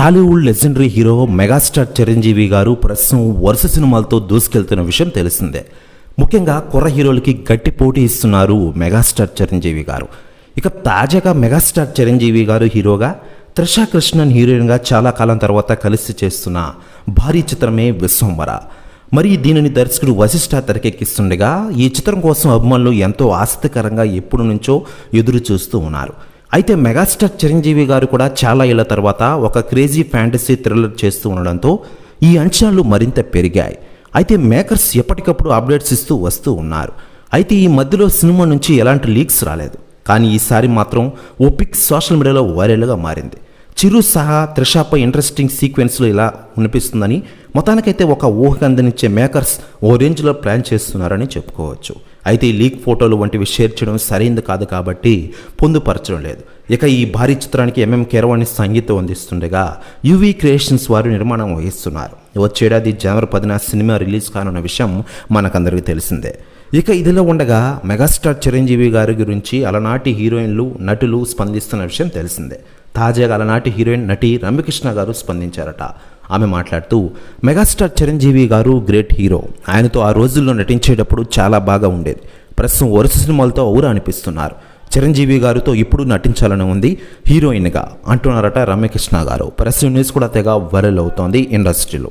Tollywood legendary hero megastar Chiranjeevi garu ప్రస్తుతం వరుస సినిమాలతో దూసుకెళ్తున్న విషయం తెలిసిందే. ముఖ్యంగా కుర్ర హీరోలకి గట్టి పోటీ ఇస్తున్నారు మెగాస్టార్ చిరంజీవి గారు. ఇక తాజాగా మెగాస్టార్ చిరంజీవి గారు హీరోగా త్రిషా కృష్ణన్ హీరోయిన్గా చాలా కాలం తర్వాత కలిసి చేస్తున్న భారీ చిత్రమే విశ్వంవర మరి దీనిని దర్శకుడు వశిష్ఠ తెరకెక్కిస్తుండగా ఈ చిత్రం కోసం అభిమానులు ఎంతో ఆసక్తికరంగా ఎప్పటి నుంచో ఎదురు చూస్తూ ఉన్నారు. అయితే మెగాస్టార్ చిరంజీవి గారు కూడా చాలా ఏళ్ళ తర్వాత ఒక క్రేజీ ఫ్యాంటసీ థ్రిల్లర్ చేస్తూ ఉండడంతో ఈ అంచనాలు మరింత పెరిగాయి. అయితే మేకర్స్ ఎప్పటికప్పుడు అప్డేట్స్ ఇస్తూ వస్తూ ఉన్నారు. అయితే ఈ మధ్యలో సినిమా నుంచి ఎలాంటి లీక్స్ రాలేదు. కానీ ఈసారి మాత్రం ఓ పిక్ సోషల్ మీడియాలో వైరల్గా మారింది. చిరు సహా త్రిషాపై ఇంట్రెస్టింగ్ సీక్వెన్స్లో ఇలా అనిపిస్తుందని మొత్తానికైతే ఒక ఊహకు అందించే మేకర్స్ ఓ రేంజ్లో ప్లాన్ చేస్తున్నారని చెప్పుకోవచ్చు. అయితే ఈ లీక్ ఫోటోలు వంటివి షేర్ చేయడం సరైంది కాదు కాబట్టి పొందుపరచడం లేదు. ఇక ఈ భారీ చిత్రానికి ఎంఎం కేరవాణి సంగీతం అందిస్తుండగా యువి క్రియేషన్స్ వారు నిర్మాణం వహిస్తున్నారు. వచ్చేడాది జనవరి పదిన సినిమా రిలీజ్ కానున్న విషయం మనకందరికీ తెలిసిందే. ఇక ఇదిలో ఉండగా మెగాస్టార్ చిరంజీవి గారి గురించి అలనాటి హీరోయిన్లు నటులు స్పందిస్తున్న విషయం తెలిసిందే. తాజాగా అలనాటి హీరోయిన్ నటి రమ్యకృష్ణ గారు స్పందించారట. ఆమె మాట్లాడుతూ మెగాస్టార్ చిరంజీవి గారు గ్రేట్ హీరో. ఆయనతో ఆ రోజుల్లో నటించేటప్పుడు చాలా బాగా ఉండేది. ప్రస్తుతం వరుస సినిమాలతో ఊరు అనిపిస్తున్నారు. చిరంజీవి గారితో ఇప్పుడు నటించాలని ఉంది హీరోయిన్గా అంటున్నారట రమ్యకృష్ణ గారు. ప్రస్తుతం న్యూస్ కూడా తెగ వైరల్ అవుతోంది ఇండస్ట్రీలో.